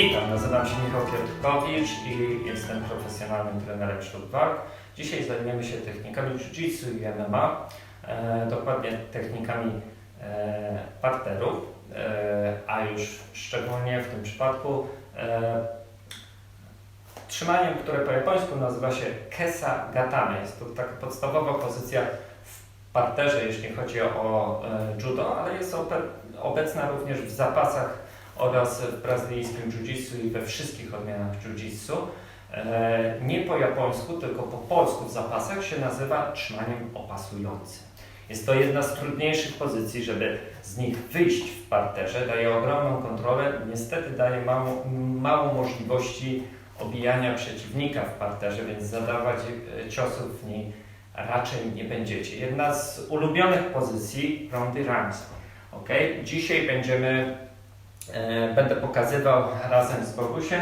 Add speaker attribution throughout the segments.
Speaker 1: Witam, nazywam się Michał Piotrkowicz i jestem profesjonalnym trenerem sztuk walk. Dzisiaj zajmiemy się technikami jiu-jitsu i MMA, e, dokładnie technikami e, parterów, e, a już szczególnie w tym przypadku e, trzymaniem, które po japońsku nazywa się kesa gatame. Jest to taka podstawowa pozycja w parterze, jeśli chodzi o e, judo, ale jest obecna również w zapasach oraz w brazylijskim jiu-jitsu i we wszystkich odmianach jiu-jitsu. E, nie po japońsku, tylko po polsku w zapasach się nazywa trzymaniem opasującym. Jest to jedna z trudniejszych pozycji, żeby z nich wyjść w parterze. Daje ogromną kontrolę, niestety daje mało, mało możliwości obijania przeciwnika w parterze, więc zadawać e, ciosów w niej raczej nie będziecie. Jedna z ulubionych pozycji Rondy Ramsey. Ok, dzisiaj będziemy będę pokazywał razem z Bogusiem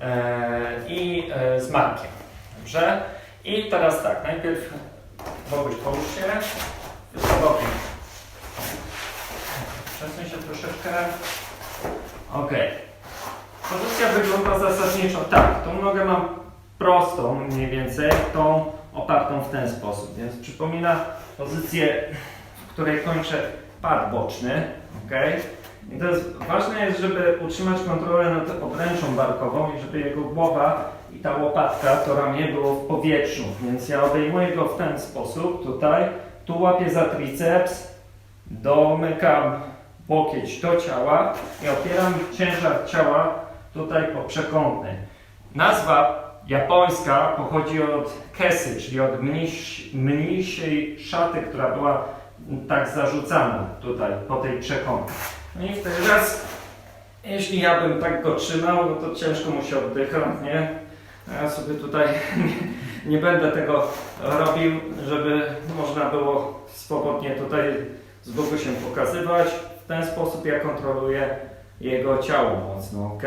Speaker 1: e, i e, z Markiem. Dobrze? I teraz tak, najpierw Boguś połóż się. Boguś. Przesuń się troszeczkę. Ok. Pozycja wygląda zasadniczo tak. Tą nogę mam prostą mniej więcej, tą opartą w ten sposób. Więc przypomina pozycję, w której kończę pad boczny. Okay? I jest, ważne jest, żeby utrzymać kontrolę nad obręczą barkową i żeby jego głowa i ta łopatka, to ramię było w powietrzu. Więc ja obejmuję go w ten sposób, tutaj, tu łapię za triceps, domykam łokieć do ciała i opieram ciężar ciała tutaj po przekątnej. Nazwa japońska pochodzi od kesy, czyli od mniejsz, mniejszej szaty, która była tak zarzucana tutaj po tej przekątnej. No i teraz, jeśli ja bym tak go trzymał, no to ciężko mu się oddycha, nie? Ja sobie tutaj nie, nie będę tego robił, żeby można było swobodnie tutaj z Bogusiem pokazywać. W ten sposób ja kontroluję jego ciało mocno, ok?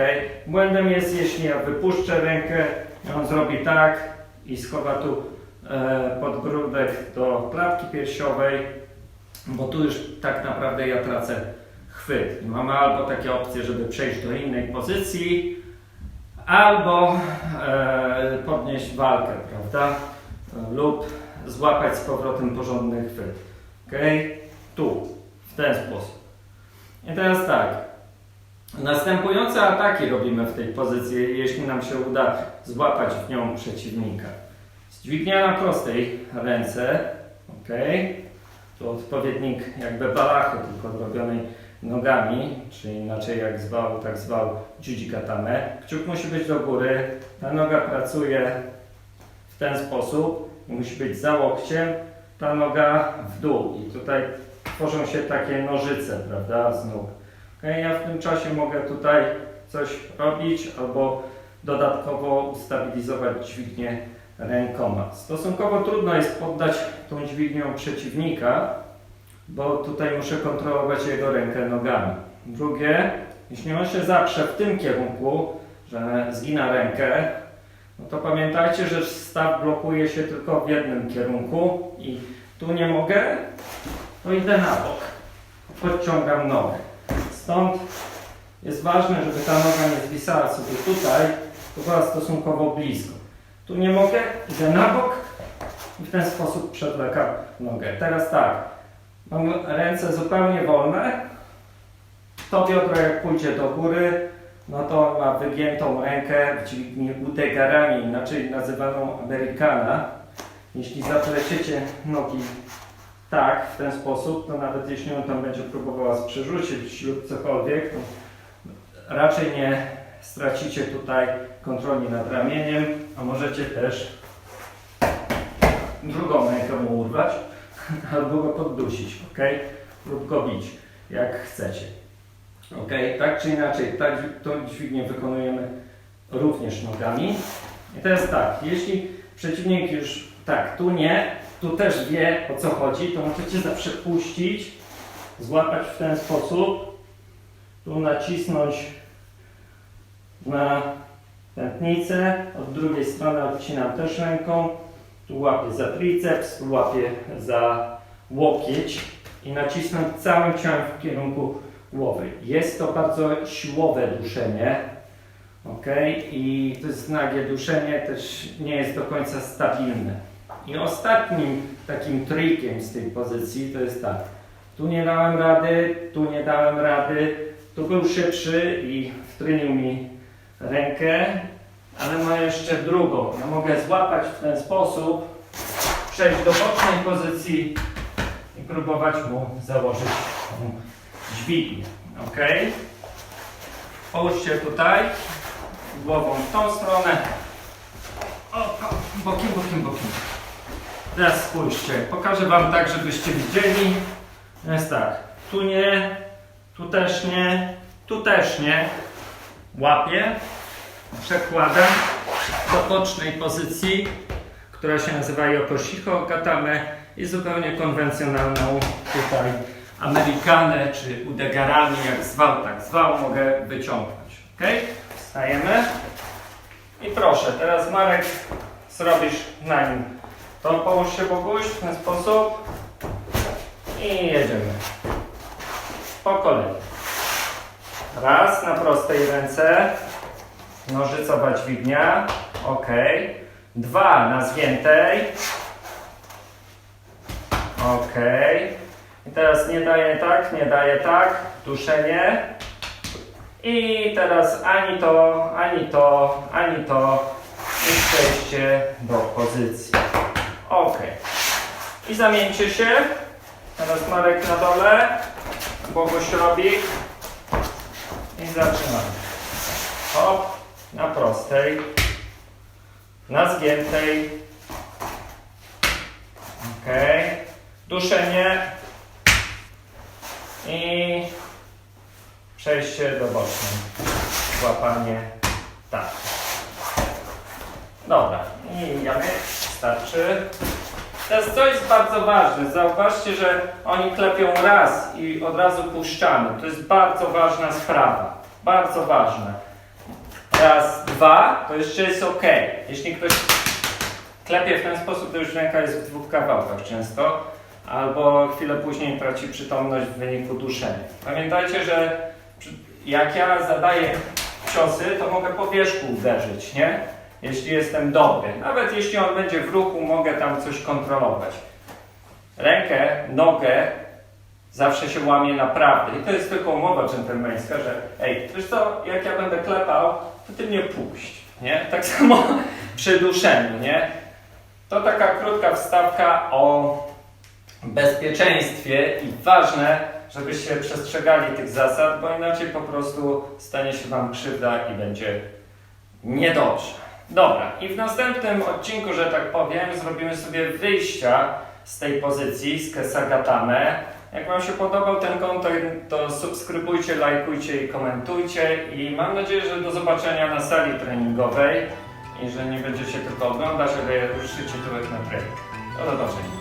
Speaker 1: Błędem jest, jeśli ja wypuszczę rękę, on zrobi tak i schowa tu e, podbródek do klatki piersiowej, bo tu już tak naprawdę ja tracę chwyt. Mamy albo takie opcje, żeby przejść do innej pozycji, albo e, podnieść walkę, prawda? Lub złapać z powrotem porządny chwyt. Ok? Tu, w ten sposób. I teraz tak. Następujące ataki robimy w tej pozycji, jeśli nam się uda złapać w nią przeciwnika. Dźwignia na prostej ręce, ok? Tu odpowiednik jakby balachy, tylko robionej nogami, czyli inaczej jak zwał, tak zwał Jujikatame. Kciuk musi być do góry, ta noga pracuje w ten sposób i musi być za łokciem, ta noga w dół i tutaj tworzą się takie nożyce, prawda, z nóg. Okay, ja w tym czasie mogę tutaj coś robić albo dodatkowo ustabilizować dźwignię rękoma. Stosunkowo trudno jest poddać tą dźwignią przeciwnika, bo tutaj muszę kontrolować jego rękę nogami. Drugie, jeśli on się zaprze w tym kierunku, że zgina rękę, no to pamiętajcie, że staw blokuje się tylko w jednym kierunku i tu nie mogę, to idę na bok. Podciągam nogę. Stąd jest ważne, żeby ta noga nie zwisała sobie tutaj, to była stosunkowo blisko. Tu nie mogę, idę na bok i w ten sposób przewlekam nogę. Teraz tak, Mam ręce zupełnie wolne. To biodro jak pójdzie do góry, no to ma wygiętą rękę w dźwigni udegarami, inaczej nazywaną Amerykana. Jeśli zapleciecie nogi tak, w ten sposób, to nawet jeśli on tam będzie próbowała przerzucić lub cokolwiek, to raczej nie stracicie tutaj kontroli nad ramieniem, a możecie też drugą rękę mu urwać albo go poddusić, ok? Lub go bić, jak chcecie. Ok, tak czy inaczej, tak, tą dźwignię wykonujemy również nogami. I teraz tak, jeśli przeciwnik już tak, tu nie, tu też wie o co chodzi, to możecie zawsze puścić, złapać w ten sposób, tu nacisnąć na tętnicę, od drugiej strony odcinam też ręką, tu łapię za triceps, tu łapię za łokieć i nacisnąć całym ciałem w kierunku głowy. Jest to bardzo siłowe duszenie, Ok, i to jest nagie duszenie, też nie jest do końca stabilne. I ostatnim takim trikiem z tej pozycji to jest tak. Tu nie dałem rady, tu nie dałem rady, tu był szybszy i wtrynił mi rękę, ale ma jeszcze drugą. Ja mogę złapać w ten sposób, przejść do bocznej pozycji i próbować mu założyć tą dźwignię. Ok? Połóżcie tutaj, głową w tą stronę. O, o, bokiem, bokiem, bokiem. Teraz spójrzcie, pokażę Wam tak, żebyście widzieli. Jest tak, tu nie, tu też nie, tu też nie. Łapię, przekładam do bocznej pozycji, która się nazywa Yokoshiko Katame i zupełnie konwencjonalną tutaj Amerykanę czy Udegarami, jak zwał, tak zwał, mogę wyciągnąć. Ok? Wstajemy. I proszę, teraz Marek zrobisz na nim. To połóż się Boguś w ten sposób i jedziemy. Po kolei. Raz na prostej ręce. Nożycowa dźwignia. Ok. Dwa na zgiętej. Ok. I teraz nie daje tak, nie daje tak. Duszenie. I teraz ani to, ani to, ani to. I przejście do pozycji. Ok. I zamieńcie się. Teraz Marek na dole. Boguś robi. I zaczynamy. Hop. Na prostej. Na zgiętej. Ok. Duszenie. I przejście do bocznej. Złapanie. Tak. Dobra. I jamy. Starczy. Teraz co jest bardzo ważne. Zauważcie, że oni klepią raz i od razu puszczamy. To jest bardzo ważna sprawa. Bardzo ważne. Raz, dwa, to jeszcze jest ok. Jeśli ktoś klepie w ten sposób, to już ręka jest w dwóch kawałkach często, albo chwilę później traci przytomność w wyniku duszenia. Pamiętajcie, że jak ja zadaję ciosy, to mogę po wierzchu uderzyć, nie? Jeśli jestem dobry. Nawet jeśli on będzie w ruchu, mogę tam coś kontrolować. Rękę, nogę zawsze się łamie naprawdę. I to jest tylko umowa dżentelmeńska, że ej, wiesz co, jak ja będę klepał, to ty mnie puść, nie? Tak samo przy duszeniu, nie? To taka krótka wstawka o bezpieczeństwie i ważne, żebyście przestrzegali tych zasad, bo inaczej po prostu stanie się Wam krzywda i będzie niedobrze. Dobra, i w następnym odcinku, że tak powiem, zrobimy sobie wyjścia z tej pozycji, z Kesagatame. Jak Wam się podobał ten kontent, to subskrybujcie, lajkujcie i komentujcie i mam nadzieję, że do zobaczenia na sali treningowej i że nie będziecie tylko oglądać, ale ruszycie tyłek na trening. Do zobaczenia.